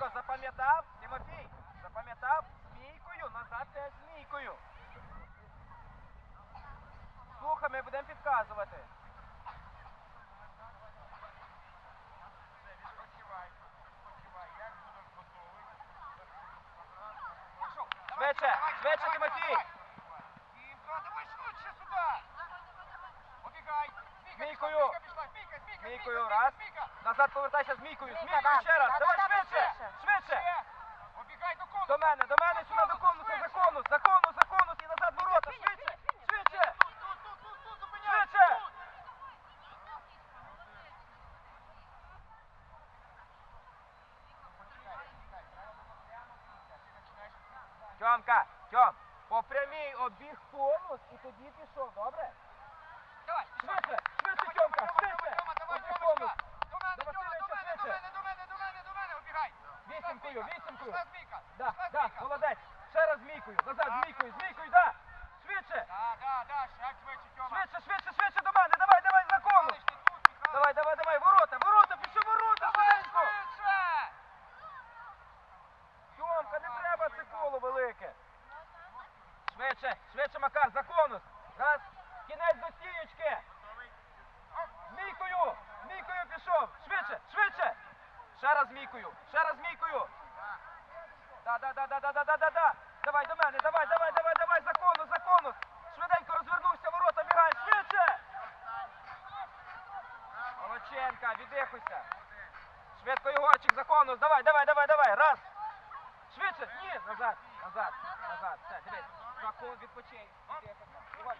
Тимофійко, запам'ятав? Тимофій, запам'ятав? Змійкою, назад теж змійкою. Слухами будемо підказувати. Швидше, швидше, Тимофій! Змійкою! Змійкою, раз. Назад повертайся змійкою. Змійкою ще раз. Давай Тьомка, Тьом, по прямій обіг конус і тоді пішов, добре? Давай, Швидше, швидше, Тьомка, швидше. Обіг конус. До мене, До Васильовича до мене, до швидше. мене, до мене, до мене, до мене, обігай. Вісімкою, вісімкою. пішла змійка, Да, пішла да, змійка. молодець. Ще раз змійкою, назад Так. змійкою, змійкою, да. Швидше, Да, да, да, ще швидше, Тьома. швидше, швидше, швидше до мене. Давай, давай, за конус. Михайлович, ти тут, Михайлович. Давай, давай, давай, ворота, ворота, пішли ворота, Давай швиденько. швидше. Тьомка, не треба це коло велике. Швидше, швидше, Макар, за конус. Раз, кінець до стіючки. Змійкою, змійкою пішов. Швидше, швидше. Ще раз змійкою, ще раз змійкою. Да, да, да, да, да, да, да, да, да. Давай до мене, давай, давай, давай, давай, за конус, за конус. Швиденько розвернувся, ворота, бігай, швидше. Молодченка, віддихуйся. Швидко Єгорчик за конус, давай, давай, давай, давай, раз. Швидше, ні, назад, назад, назад, все, дивись. Каков відпочинь. Ігор.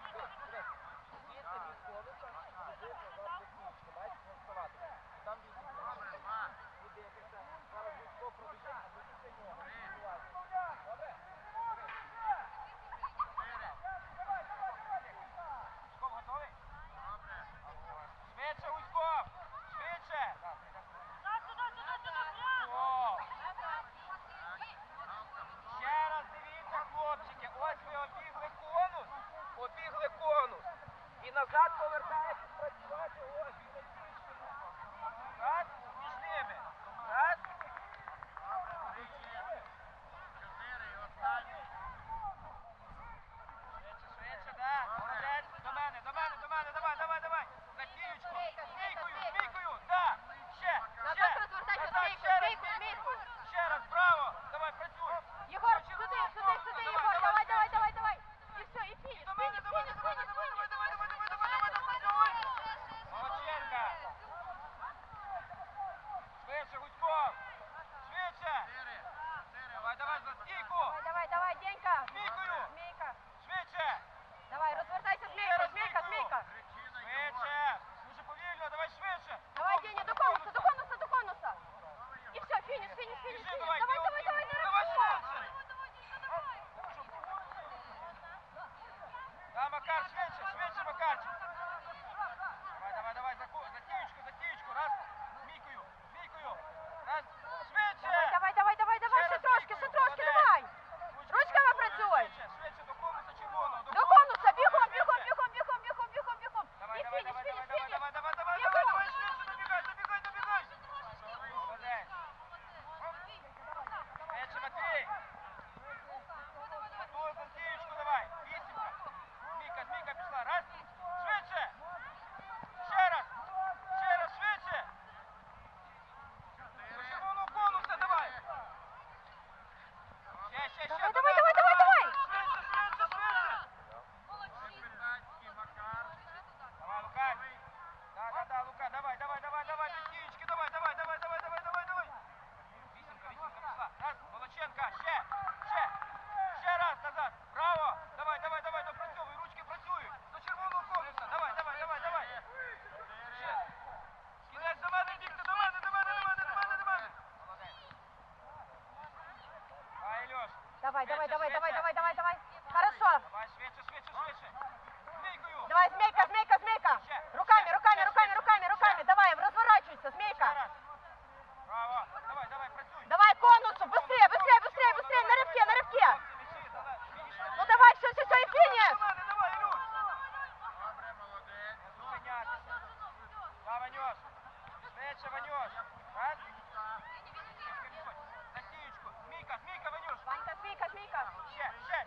Давай, давай, Швидше, давай, давай, швидше. давай, давай, давай. Хорошо. Давай, швидше, швидше, швидше. Змійкою. Давай, змейка, змейка, змейка. Руками, руками, руками, руками, руками. Давай, разворачивайся, Ще змейка. раз. Браво. Давай, давай, працюй. Давай конусу, быстрее, быстрее, быстрее, быстрее, на рыбке, на рыбке. Міши, давай, фініш. Ну давай, все, все, все, и финиш. До мене, давай, Ілюш. Не зупинятися. Да, Ванюш. Швидше, Ванюш. Раз. Mika, Mika. Sure, sure.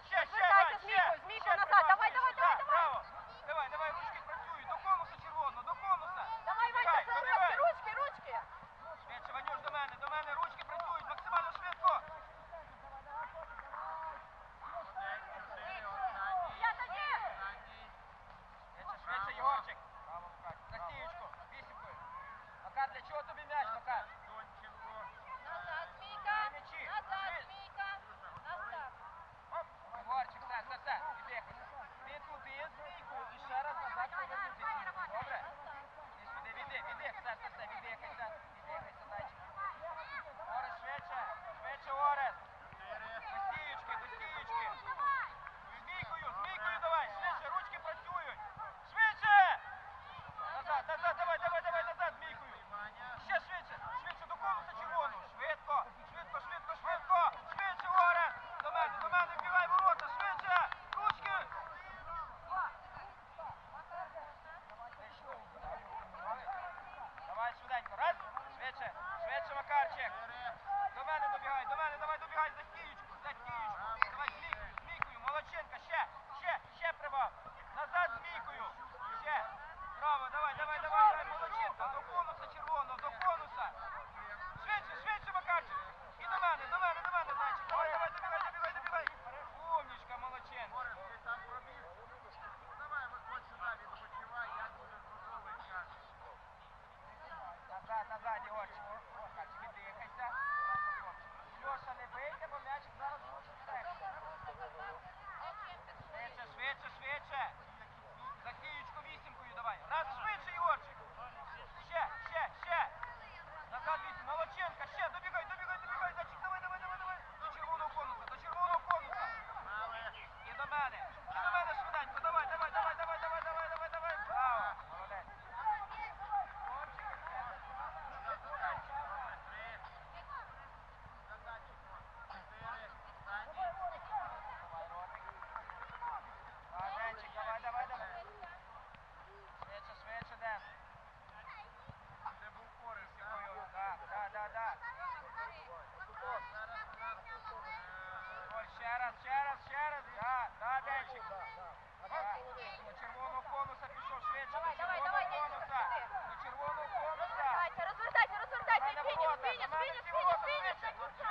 Filho, filho, filho, filho.